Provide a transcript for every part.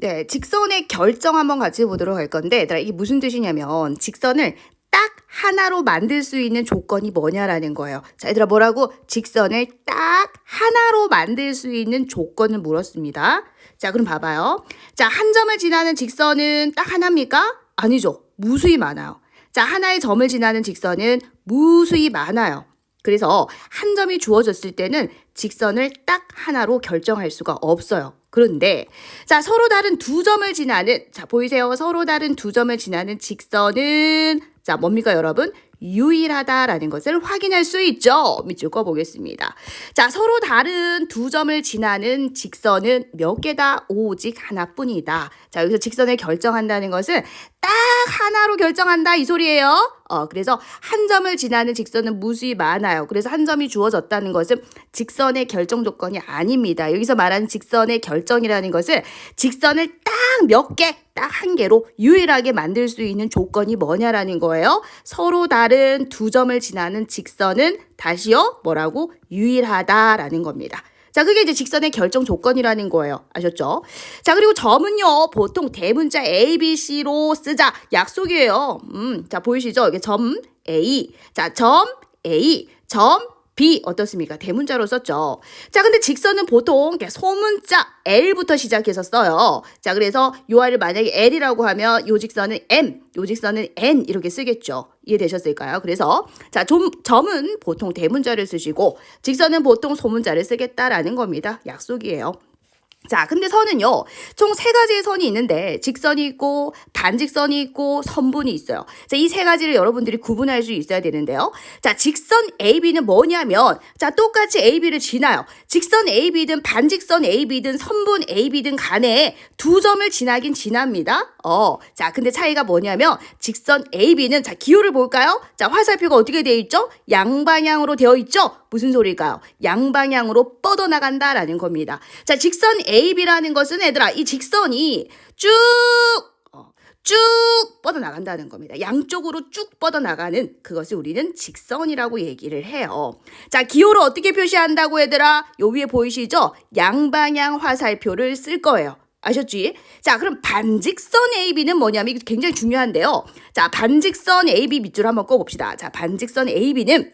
네, 직선의 결정 한번 같이 보도록 할 건데, 이게 무슨 뜻이냐면, 직선을 딱 하나로 만들 수 있는 조건이 뭐냐라는 거예요. 자, 얘들아, 뭐라고? 직선을 딱 하나로 만들 수 있는 조건을 물었습니다. 자, 그럼 봐봐요. 자, 한 점을 지나는 직선은 딱 하나입니까? 아니죠. 무수히 많아요. 자, 하나의 점을 지나는 직선은 무수히 많아요. 그래서 한 점이 주어졌을 때는 직선을 딱 하나로 결정할 수가 없어요. 그런데 자 서로 다른 두 점을 지나는 자 보이세요? 서로 다른 두 점을 지나는 직선은 자 뭡니까 여러분? 유일하다라는 것을 확인할 수 있죠. 밑줄 거 보겠습니다. 자, 서로 다른 두 점을 지나는 직선은 몇 개다? 오직 하나뿐이다. 자, 여기서 직선을 결정한다는 것은 딱 하나로 결정한다 이 소리예요. 어, 그래서 한 점을 지나는 직선은 무수히 많아요. 그래서 한 점이 주어졌다는 것은 직선의 결정 조건이 아닙니다. 여기서 말하는 직선의 결정이라는 것은 직선을 딱 몇 개, 딱 한 개로 유일하게 만들 수 있는 조건이 뭐냐라는 거예요. 서로 다른 두 점을 지나는 직선은 다시요, 뭐라고? 유일하다라는 겁니다. 자, 그게 이제 직선의 결정 조건이라는 거예요. 아셨죠? 자, 그리고 점은요, 보통 대문자 A, B, C로 쓰자. 약속이에요. 음, 자, 보이시죠? 이게 점 A. 자, 점 A. 점 B 어떻습니까? 대문자로 썼죠. 자, 근데 직선은 보통 소문자 L부터 시작해서 써요. 자, 그래서 요 아이를 만약에 L이라고 하면 요 직선은 M, 요 직선은 N 이렇게 쓰겠죠. 이해되셨을까요? 그래서 자, 좀, 점은 보통 대문자를 쓰시고 직선은 보통 소문자를 쓰겠다라는 겁니다. 약속이에요. 자, 근데 선은요, 총 세 가지의 선이 있는데, 직선이 있고, 반직선이 있고, 선분이 있어요. 자, 이 세 가지를 여러분들이 구분할 수 있어야 되는데요. 자, 직선 AB는 뭐냐면, 자, 똑같이 AB를 지나요. 직선 AB든 반직선 AB든 선분 AB든 간에 두 점을 지나긴 지납니다. 어, 자, 근데 차이가 뭐냐면, 직선 AB는, 자, 기호를 볼까요? 자, 화살표가 어떻게 되어 있죠? 양방향으로 되어 있죠? 무슨 소리일까요? 양방향으로 뻗어나간다라는 겁니다. 자, 직선 AB라는 것은 얘들아, 이 직선이 쭉, 어, 쭉 뻗어나간다는 겁니다. 양쪽으로 쭉 뻗어나가는 그것을 우리는 직선이라고 얘기를 해요. 자, 기호를 어떻게 표시한다고 얘들아? 요 위에 보이시죠? 양방향 화살표를 쓸 거예요. 아셨지? 자, 그럼 반직선 AB는 뭐냐면 이거 굉장히 중요한데요. 자, 반직선 AB 밑줄 한번 꺼봅시다. 자, 반직선 AB는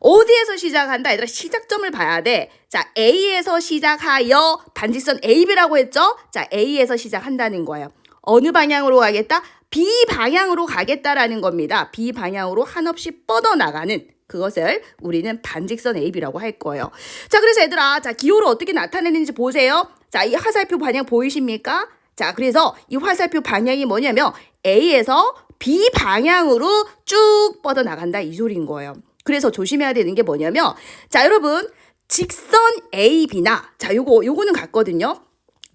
어디에서 시작한다? 얘들아 시작점을 봐야 돼. 자, A에서 시작하여 반직선 AB라고 했죠? 자, A에서 시작한다는 거예요. 어느 방향으로 가겠다? B 방향으로 가겠다라는 겁니다. B 방향으로 한없이 뻗어나가는 그것을 우리는 반직선 AB라고 할 거예요. 자, 그래서 얘들아, 자, 기호를 어떻게 나타내는지 보세요. 자, 이 화살표 방향 보이십니까? 자, 그래서 이 화살표 방향이 뭐냐면 A에서 B 방향으로 쭉 뻗어나간다 이 소리인 거예요. 그래서 조심해야 되는 게 뭐냐면 자 여러분 직선 AB나 자 요거 요거는 같거든요.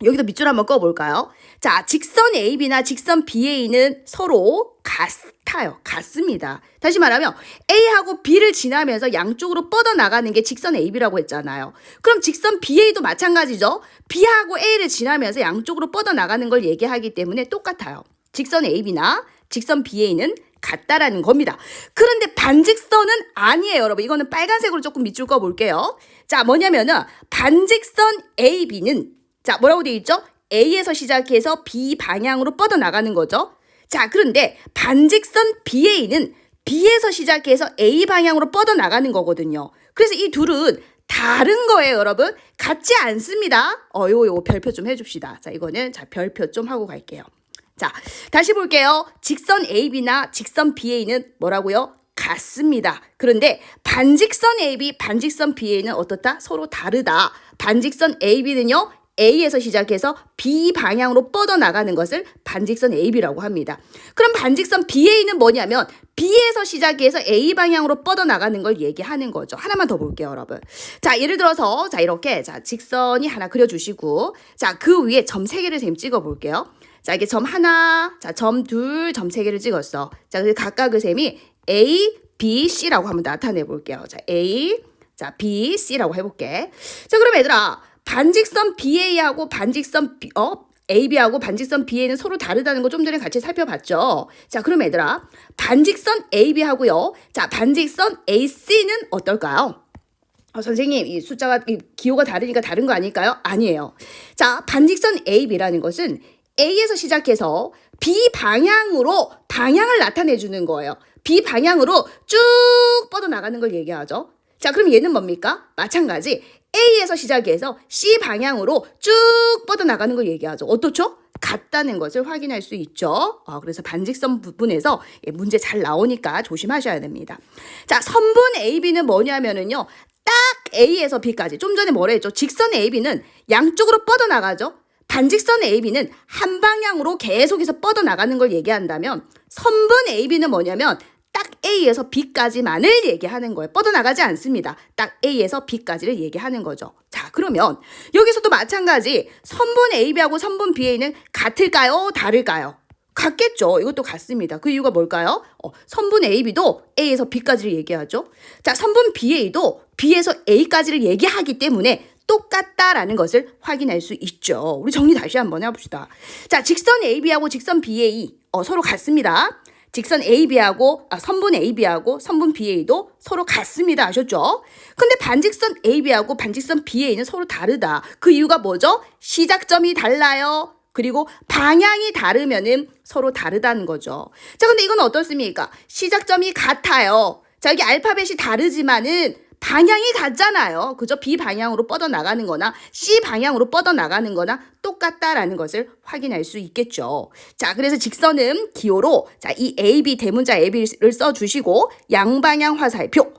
여기도 밑줄 한번 꺼볼까요? 자, 직선 AB나 직선 BA는 서로 같아요. 같습니다. 다시 말하면 A하고 B를 지나면서 양쪽으로 뻗어나가는 게 직선 AB라고 했잖아요. 그럼 직선 BA도 마찬가지죠. B하고 A를 지나면서 양쪽으로 뻗어나가는 걸 얘기하기 때문에 똑같아요. 직선 AB나 직선 BA는 같다라는 겁니다. 그런데 반직선은 아니에요, 여러분. 이거는 빨간색으로 조금 밑줄 꺼 볼게요. 자, 뭐냐면은 반직선 AB는 자, 뭐라고 되어 있죠? A에서 시작해서 B 방향으로 뻗어 나가는 거죠. 자, 그런데 반직선 BA는 B에서 시작해서 A 방향으로 뻗어 나가는 거거든요. 그래서 이 둘은 다른 거예요, 여러분. 같지 않습니다. 어, 요거 요거 별표 좀 해줍시다. 자, 이거는 자 별표 좀 하고 갈게요. 자, 다시 볼게요. 직선 AB나 직선 BA는 뭐라고요? 같습니다. 그런데 반직선 AB, 반직선 BA는 어떻다? 서로 다르다. 반직선 AB는요, A에서 시작해서 B 방향으로 뻗어나가는 것을 반직선 AB라고 합니다. 그럼 반직선 BA는 뭐냐면 B에서 시작해서 A 방향으로 뻗어나가는 걸 얘기하는 거죠. 하나만 더 볼게요, 여러분. 자, 예를 들어서 자 이렇게 자 직선이 하나 그려 주시고 자 그 위에 점 세 개를 쌤 찍어 볼게요. 자, 이게 점 하나, 자, 점 둘, 점 세 개를 찍었어. 자, 그래서 각각의 셈이 A, B, C라고 한번 나타내 볼게요. 자, A, 자, B, C라고 해볼게. 자, 그럼 얘들아, 반직선 BA하고 반직선 B, 어? AB하고 반직선 BA는 서로 다르다는 거 좀 전에 같이 살펴봤죠. 자, 그럼 얘들아, 반직선 AB하고요. 자, 반직선 AC는 어떨까요? 어, 선생님, 이 숫자가, 이 기호가 다르니까 다른 거 아닐까요? 아니에요. 자, 반직선 AB라는 것은 A에서 시작해서 B 방향으로 방향을 나타내 주는 거예요. B 방향으로 쭉 뻗어 나가는 걸 얘기하죠. 자, 그럼 얘는 뭡니까? 마찬가지 A에서 시작해서 C 방향으로 쭉 뻗어 나가는 걸 얘기하죠. 어떻죠? 같다는 것을 확인할 수 있죠. 어, 그래서 반직선 부분에서 예, 문제 잘 나오니까 조심하셔야 됩니다. 자, 선분 AB는 뭐냐면은요. 딱 A에서 B까지. 좀 전에 뭐라 했죠? 직선 AB는 양쪽으로 뻗어 나가죠. 반직선 AB는 한 방향으로 계속해서 뻗어 나가는 걸 얘기한다면 선분 AB는 뭐냐면 딱 A에서 B까지만을 얘기하는 거예요. 뻗어 나가지 않습니다. 딱 A에서 B까지를 얘기하는 거죠. 자, 그러면 여기서도 마찬가지 선분 AB하고 선분 BA는 같을까요? 다를까요? 같겠죠. 이것도 같습니다. 그 이유가 뭘까요? 어, 선분 AB도 A에서 B까지를 얘기하죠. 자, 선분 BA도 B에서 A까지를 얘기하기 때문에 똑같다라는 것을 확인할 수 있죠. 우리 정리 다시 한번 해봅시다. 자, 직선 AB하고 직선 BA 어, 서로 같습니다. 직선 AB하고 아, 선분 AB하고 선분 BA도 서로 같습니다. 아셨죠? 근데 반직선 AB하고 반직선 BA는 서로 다르다. 그 이유가 뭐죠? 시작점이 달라요. 그리고 방향이 다르면은 서로 다르다는 거죠. 자, 근데 이건 어떻습니까? 시작점이 같아요. 자, 여기 알파벳이 다르지만은 방향이 같잖아요. 그죠? B 방향으로 뻗어 나가는 거나 C 방향으로 뻗어 나가는 거나 똑같다라는 것을 확인할 수 있겠죠. 자, 그래서 직선은 기호로 자, 이 AB 대문자 AB를 써 주시고 양방향 화살표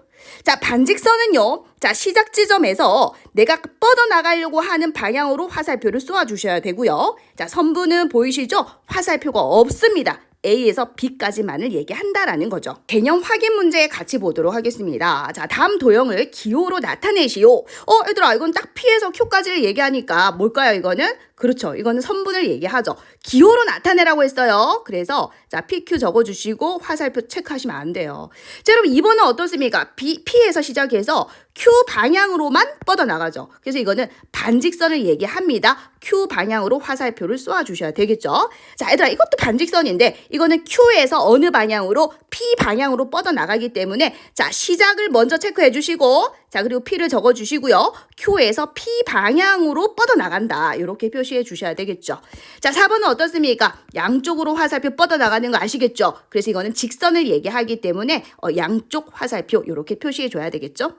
자, 반직선은요. 자, 시작 지점에서 내가 뻗어 나가려고 하는 방향으로 화살표를 쏘아 주셔야 되고요. 자, 선분은 보이시죠? 화살표가 없습니다. A에서 B까지만을 얘기한다라는 거죠. 개념 확인 문제 같이 보도록 하겠습니다. 자, 다음 도형을 기호로 나타내시오. 어, 얘들아, 이건 딱 P에서 Q까지를 얘기하니까 뭘까요, 이거는? 그렇죠. 이거는 선분을 얘기하죠. 기호로 나타내라고 했어요. 그래서 자, PQ 적어주시고 화살표 체크하시면 안 돼요. 자, 여러분 2번은 어떻습니까? B, P에서 시작해서 Q 방향으로만 뻗어 나가죠. 그래서 이거는 반직선을 얘기합니다. Q 방향으로 화살표를 쏘아 주셔야 되겠죠. 자, 얘들아 이것도 반직선인데 이거는 Q에서 어느 방향으로 P 방향으로 뻗어 나가기 때문에 자, 시작을 먼저 체크해 주시고 자, 그리고 P를 적어 주시고요. Q에서 P 방향으로 뻗어 나간다. 이렇게 표시해 주셔야 되겠죠. 자, 4번은 어떻습니까? 양쪽으로 화살표 뻗어 나가는 거 아시겠죠? 그래서 이거는 직선을 얘기하기 때문에 어, 양쪽 화살표 이렇게 표시해 줘야 되겠죠.